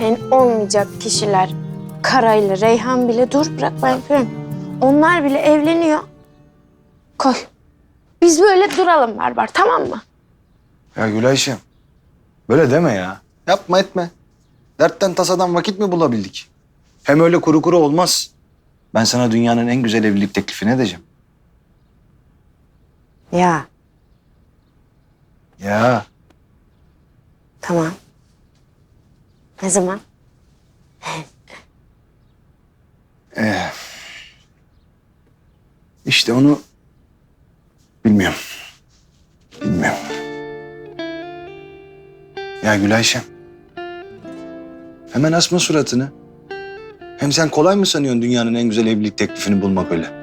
en olmayacak kişiler. Kara ile Reyhan bile dur bırak ben yapıyorum. Onlar bile evleniyor. Koy. Biz böyle duralım Barbar tamam mı? Ya Gülayşem. Böyle deme ya. Yapma etme. Dertten tasadan vakit mi bulabildik? Hem öyle kuru kuru olmaz. Ben sana dünyanın en güzel evlilik teklifini edeceğim. Ya Ya tamam. Ne zaman? işte onu bilmiyorum. Bilmiyorum. Ya Gülayşem. Hemen asma suratını. Hem sen kolay mı sanıyorsun dünyanın en güzel evlilik teklifini bulmak öyle?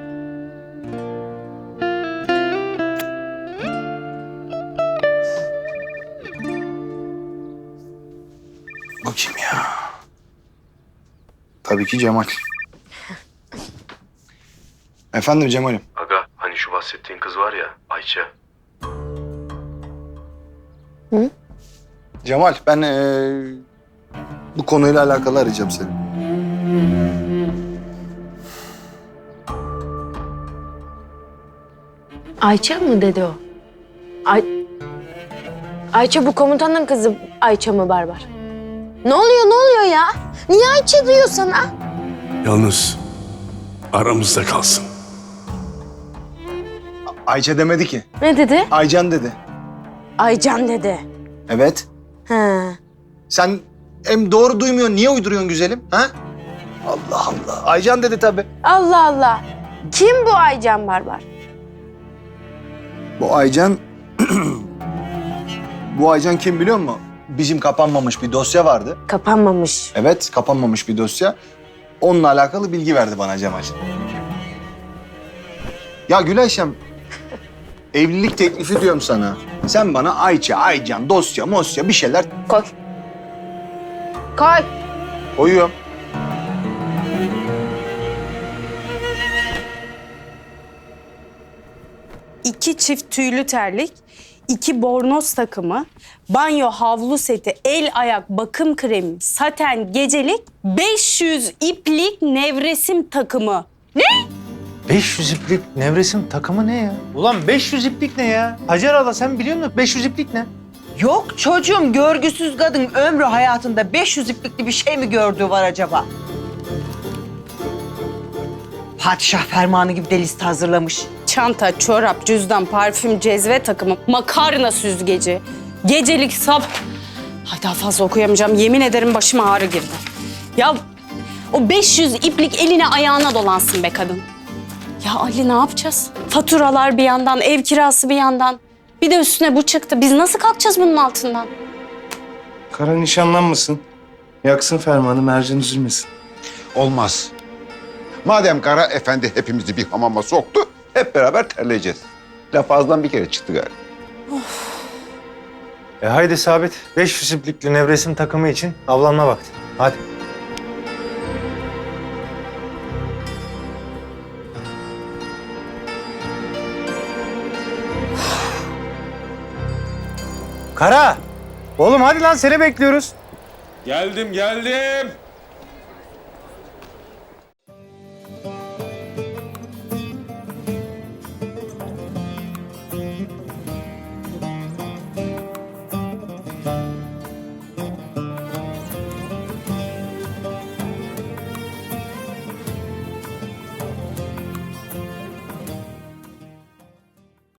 Bakayım ya. Tabii ki Cemal. Efendim Cemal'im. Aga hani şu bahsettiğin kız var ya Ayça. Cemal ben eee, bu konuyla alakalı arayacağım seni. Ayça mı dedi o? Ay... Ayça bu komutanın kızı Ayça mı Barbar? Ne oluyor ne oluyor ya? Niye Ayça diyor sana? Yalnız aramızda kalsın. Ayça demedi ki. Ne dedi? Aycan dedi. Aycan dedi. Evet. Ha. Sen hem doğru duymuyorsun niye uyduruyorsun güzelim? Ha? Allah Allah. Aycan dedi tabii. Allah Allah. Kim bu Aycan Barbar? Bu Aycan... bu Aycan kim biliyor musun? Bizim kapanmamış bir dosya vardı. Kapanmamış. Evet kapanmamış bir dosya. Onunla alakalı bilgi verdi bana Cemal. Ya Gülayşem, evlilik teklifi diyorum sana. Sen bana Ayça, Aycan, dosya, mosya bir şeyler Koy. Koy. koyuyorum. iki çift tüylü terlik, iki bornoz takımı, banyo havlu seti, el ayak bakım kremi, saten gecelik, 500 iplik nevresim takımı. 500 iplik nevresim takımı ne ya? Ulan 500 iplik ne ya? Hacer abla sen biliyor musun 500 iplik ne? Yok çocuğum görgüsüz kadın ömrü hayatında 500 iplikli bir şey mi gördüğü var acaba? Padişah fermanı gibi de liste hazırlamış. Çanta, çorap, cüzdan, parfüm, cezve takımı, makarna süzgeci, gecelik sap... Ay daha fazla okuyamayacağım. Yemin ederim başıma ağrı girdi. Ya o 500 iplik eline ayağına dolansın be kadın. Ya Ali ne yapacağız? Faturalar bir yandan, ev kirası bir yandan. Bir de üstüne bu çıktı. Biz nasıl kalkacağız bunun altından? Kara nişanlanmasın. Yaksın fermanı, mercan üzülmesin. Olmaz. Madem Kara Efendi hepimizi bir hamama soktu, hep beraber terleyeceğiz. Laf ağızdan bir kere çıktı galiba. E haydi Sabit 500 iplikli nevresim takımı için avlanma vakti. Hadi. Kara! Oğlum hadi lan seni bekliyoruz. Geldim geldim.